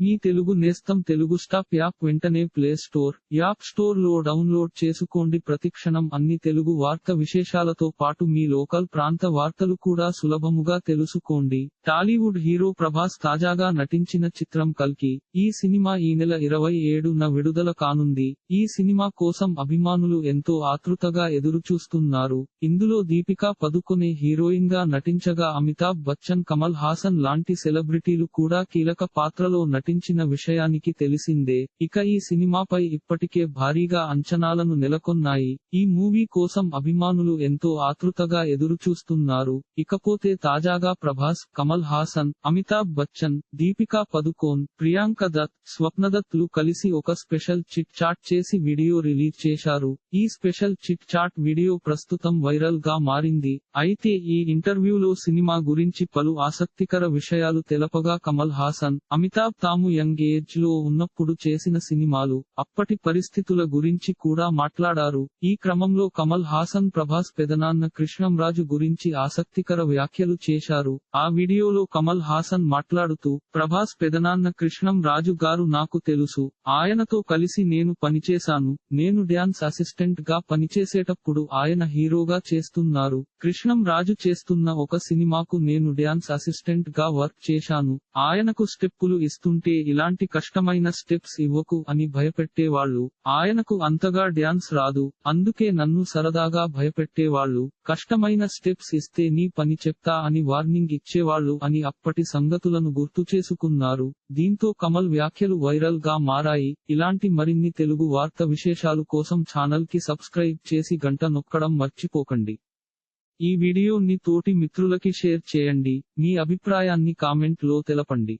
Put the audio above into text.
మీ తెలుగు నేస్తం Telugu stop app వెంటనే play store app స్టోర్లో డౌన్లోడ్ చేసుకోండి. ప్రతిక్షణం అన్ని తెలుగు వార్త విశేషాలతో పాటు మీ లోకల్ ప్రాంత వార్తలు కూడా సులభముగా తెలుసుకోండి. టాలీవుడ్ హీరో ప్రభాస్ తాజాగా నటించిన చిత్రం కల్కి ఈ సినిమా ఈ నెల ఇరవై ఏడున విడుదల కానుంది. ఈ సినిమా కోసం అభిమానులు ఎంతో ఆతృతగా ఎదురుచూస్తున్నారు. ఇందులో దీపికా పదుకొనే హీరోయిన్గా నటించగా అమితాబ్ బచ్చన్ కమల్ హాసన్ లాంటి సెలబ్రిటీలు కూడా కీలక పాత్రలో నటి నటించిన విషయానికి తెలిసిందే. ఇక ఈ సినిమాపై ఇప్పటికే భారీగా అంచనాలను నెలకొన్నాయి. ఈ మూవీ కోసం అభిమానులు ఎంతో ఆతృతగా ఎదురుచూస్తున్నారు. ఇకపోతే తాజాగా ప్రభాస్ కమల్ హాసన్ అమితాబ్ బచ్చన్ దీపికా పదుకోన్ ప్రియాంక దత్ స్వప్నదత్లు కలిసి ఒక స్పెషల్ చిట్ చాట్ చేసి వీడియో రిలీజ్ చేశారు. ఈ స్పెషల్ చిట్ చాట్ వీడియో ప్రస్తుతం వైరల్గా మారింది. అయితే ఈ ఇంటర్వ్యూలో సినిమా గురించి పలు ఆసక్తికర విషయాలు తెలపగా కమల్ హాసన్ అమితాబ్ తాము యంగ్ ఏజ్లో ఉన్నప్పుడు చేసిన సినిమాలు అప్పటి పరిస్థితుల గురించి కూడా మాట్లాడారు. ఈ క్రమంలో కమల్ హాసన్ ప్రభాస్ పెదనాన్న కృష్ణంరాజు గురించి ఆసక్తికర వ్యాఖ్యలు చేశారు. ఆ వీడియోలో కమల్ హాసన్ మాట్లాడుతూ ప్రభాస్ పెదనాన్న కృష్ణం రాజు గారు నాకు తెలుసు. ఆయనతో కలిసి నేను పనిచేశాను. నేను డ్యాన్స్ అసిస్టెంట్గా పనిచేసేటప్పుడు ఆయన హీరోగా చేస్తున్నారు. కృష్ణం రాజు చేస్తున్న ఒక సినిమాకు నేను డ్యాన్స్ అసిస్టెంట్గా వర్క్ చేశాను. ఆయనకు స్టెప్పులు ఇస్తుంటే ఇలాంటి కష్టమైన స్టెప్స్ ఇవ్వకు అని భయపెట్టేవాళ్ళు. ఆయనకు అంతగా డ్యాన్స్ రాదు. అందుకే నన్ను సరదాగా భయపెట్టేవాళ్ళు. కష్టమైన స్టెప్స్ ఇస్తే నీ పని చెప్తా అని వార్నింగ్ ఇచ్చేవాళ్ళు అని అప్పటి సంగతులను గుర్తు చేసుకున్నారు. దీంతో కమల్ వ్యాఖ్యలు వైరల్గా మారాయి. ఇలాంటి మరిన్ని తెలుగు వార్త విశేషాలు కోసం ఛానల్కి సబ్స్క్రైబ్ చేసి గంట నొక్కడం మర్చిపోకండి. ఈ వీడియోని తోటి మిత్రులకి షేర్ చేయండి. మీ అభిప్రాయాన్ని కామెంట్లో తెలపండి.